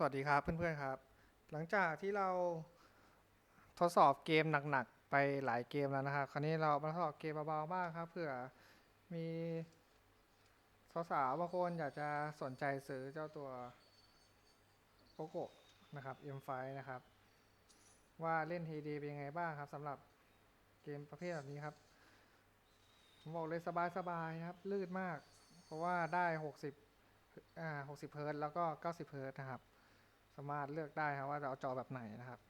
สวัสดีครับเพื่อนๆครับ หลังจากที่เราทดสอบเกมหนักๆไปหลายเกมแล้วนะครับ คราวนี้เรามาทดสอบเกมเบาๆบ้างครับเผื่อมีสาวๆบางคนอยากจะสนใจซื้อเจ้าตัวโปโกนะครับ M5 นะครับ ว่าเล่นทีดีเป็นยังไงบ้างครับสำหรับเกมประเภทแบบนี้ครับผมบอกเลยสบายๆครับ ลื่นมาก เพราะว่าได้ 60อ่า60 เฮิร์ตแล้วก็ 90 เฮิร์ตนะครับ สามารถเลือกได้ครับว่าจะเอาจอแบบไหนนะครับ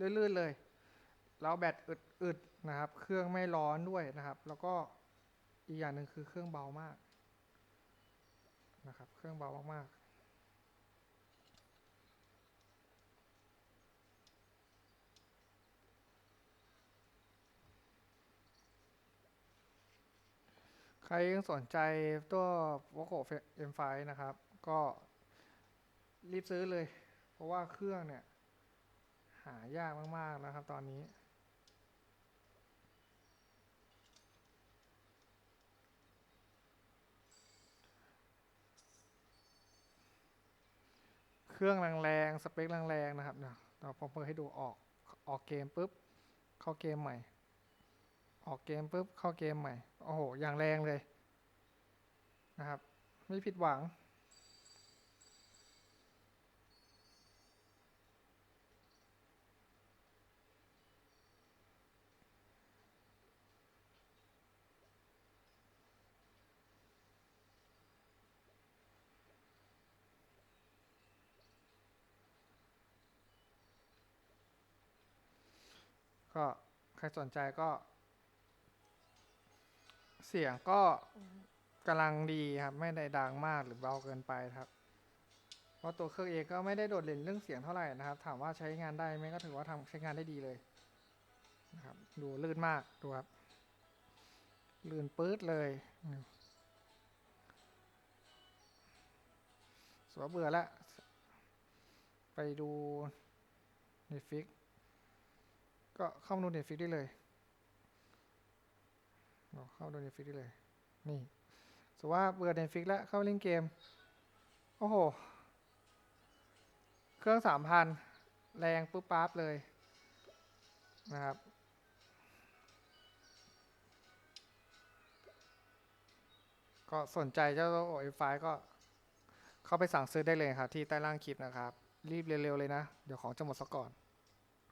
ลื่นๆเลย แล้วแบตอึดๆนะครับ เครื่องไม่ร้อนด้วยนะครับ แล้วก็อีกอย่างหนึ่งคือเครื่องเบามากนะครับ เครื่องเบามากๆใครยังสนใจตัว Poco M5 นะครับ ก็ รีบซื้อเลย เพราะว่าเครื่องเนี่ย หายากมากๆนะครับตอนนี้ เครื่องแรงๆสเปคแรงๆนะครับเดี๋ยวเราพอเปิดให้ดูออกออกเกมปุ๊บ เข้าเกมใหม่ ออกเกมปุ๊บเข้าเกมใหม่ โอ้โห อย่างแรงเลยนะครับ ไม่ผิดหวัง ก็ใครสนใจก็ เสียงก็กำลังดีครับ ไม่ได้ดังมากหรือเบาเกินไปครับ เพราะตัวเครื่องเองก็ไม่ได้โดดเด่นเรื่องเสียงเท่าไหร่นะครับ ถามว่าใช้งานได้ไหมก็ถือว่าทำใช้งานได้ดีเลยนะครับ ดูลื่นมากดูครับลื่นปื๊ดเลยสวยเบื่อแล้ว ไปดู Netflix ก็ ก็เข้ามาดู Netflix ได้เลยเข้าดู Netflix ได้เลย นี่สว่าเบื่อ Netflix แล้วเข้าเล่นเกม โอ้โห เครื่องสามพันแรงปุ๊บปั๊บเลยนะครับก็สนใจเจ้าโอเอฟไฟก็เข้าไปสั่งซื้อได้เลยครับที่ใต้ล่างคลิปนะครับ รีบเร็วๆเลยนะ เดี๋ยวของจะหมดซะก่อน